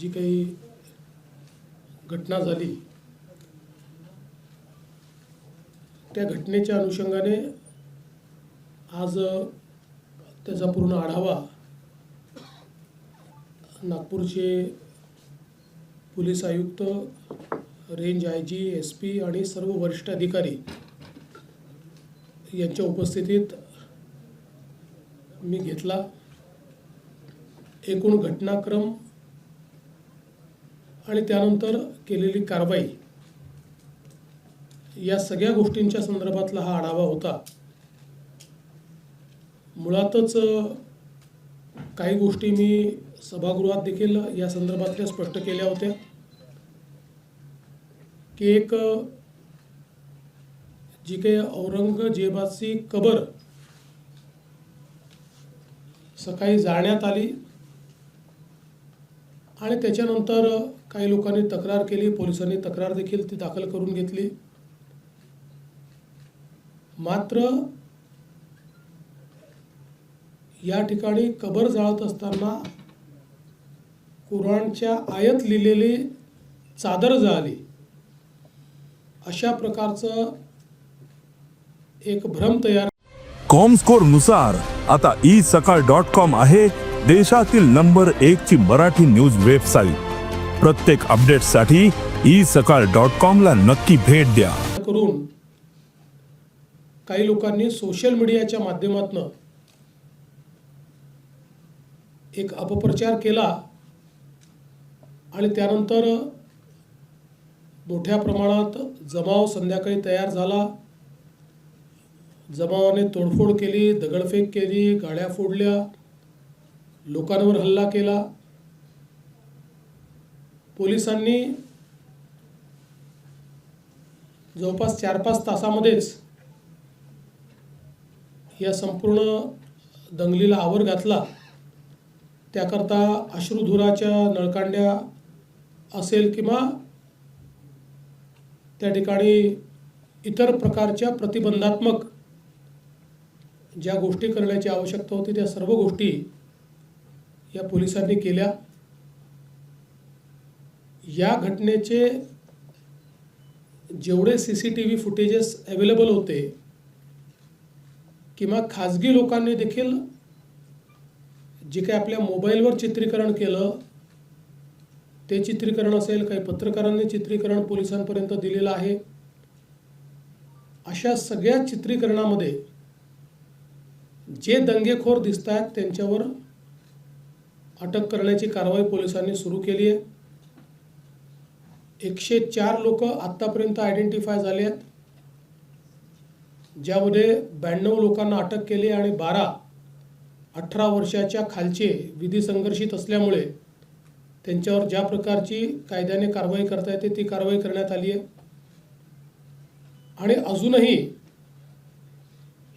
जी काही घटना झाली त्या घटनेच्या अनुषंगाने आज त्याचा पूर्ण आढावा नागपूरचे पोलीस आयुक्त range I G S P आणि सर्व वरिष्ठ अधिकारी यांच्या उपस्थितीत मी घेतला. एकूण घटनाक्रम आणि त्यानंतर केलेली कारवाई या सगळ्या गोष्टींच्या संदर्भातला हा आढावा होता. मुळातच काही गोष्टी मी सभागृहात देखील या संदर्भातल्या स्पष्ट केल्या होत्या. की एक जी काही औरंगजेबाची कबर सकाळी जाळण्यात आली. आणि त्याच्यानंतर काही लोकांनी तक्रार केली पोलिसांनी तक्रार देखील ती दाखल करून घेतली. मात्र या ठिकाणी कबर जाळत असताना कुराणच्या आयत लिहिलेली चादर जाळली. अशा प्रकारचं एक भ्रम तयार कॉम स्कोरनुसार आता ई सकाळ डॉट कॉम आहे. देशातील नंबर एक ची मराठी न्यूज वेबसाईट. प्रत्येक अपडेटसाठी ई सकाळ डॉट कॉम ला नक्की भेट द्या. करून काही लोकांनी सोशल मीडियाच्या माध्यमातून एक अपप्रचार केला आणि त्यानंतर मोठ्या प्रमाणात जमाव संध्याकाळी तयार झाला. जमावाने तोडफोड केली दगडफेक केली गाड्या फोडल्या. लोकांवर हल्ला केला. पोलिसांनी जवळपास चार पाच तासामध्येच या संपूर्ण दंगलीला आवर घातला. त्याकरता अश्रुधुराच्या नळकांड्या असेल किंवा त्या ठिकाणी इतर प्रकारच्या प्रतिबंधात्मक ज्या गोष्टी करण्याची आवश्यकता होती त्या सर्व गोष्टी या पोलिसांनी केल्या. या घटनेचे जेवढे C C T V footages available होते किंवा खाजगी लोकांनी देखील जे काही आपल्या मोबाईलवर चित्रीकरण केलं ते चित्रीकरण असेल काही पत्रकारांनी चित्रीकरण पोलिसांपर्यंत दिलेलं आहे. अशा सगळ्या चित्रीकरणामध्ये जे दंगेखोर दिसत आहेत त्यांच्यावर अटक करण्याची कारवाई पोलिसांनी सुरू केली आहे. एकशे चार लोक आत्तापर्यंत आयडेंटिफाय झाले आहेत. ज्यामध्ये ब्याण्णव लोकांना अटक केली आणि बारा अठरा वर्षाच्या खालचे विधी संघर्षित असल्यामुळे त्यांच्यावर ज्या प्रकारची कायद्याने कारवाई करता येते ती कारवाई करण्यात आली आहे. आणि अजूनही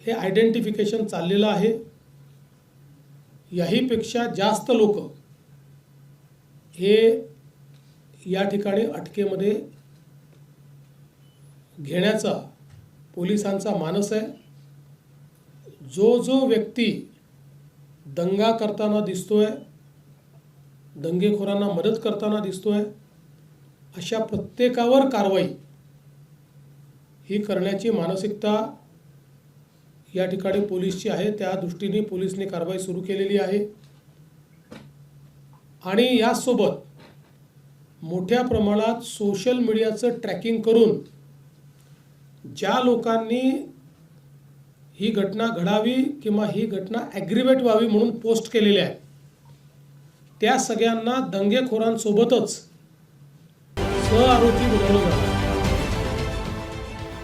हे आयडेंटिफिकेशन चाललेलं आहे. याहीपेक्षा जास्त लोक हे या ठिकाणी अटकेमध्ये घेण्याचा पोलिसांचा मानस आहे. जो जो व्यक्ती दंगा करताना दिसतोय दंगेखोरांना मदत करताना दिसतोय अशा प्रत्येकावर कारवाई ही करण्याची मानसिकता या ठिकाणी पोलीसची आहे त्या दृष्टीने पोलिसने कारवाई सुरू केलेली आहे. आणि यासोबत मोठ्या प्रमाणात सोशल मीडियाचं ट्रॅकिंग करून ज्या लोकांनी ही घटना घडावी किंवा ही घटना ॲग्रिवेट व्हावी म्हणून पोस्ट केलेली आहे त्या सगळ्यांना दंगेखोरांसोबतच सहआरोपी बनवलं जातं.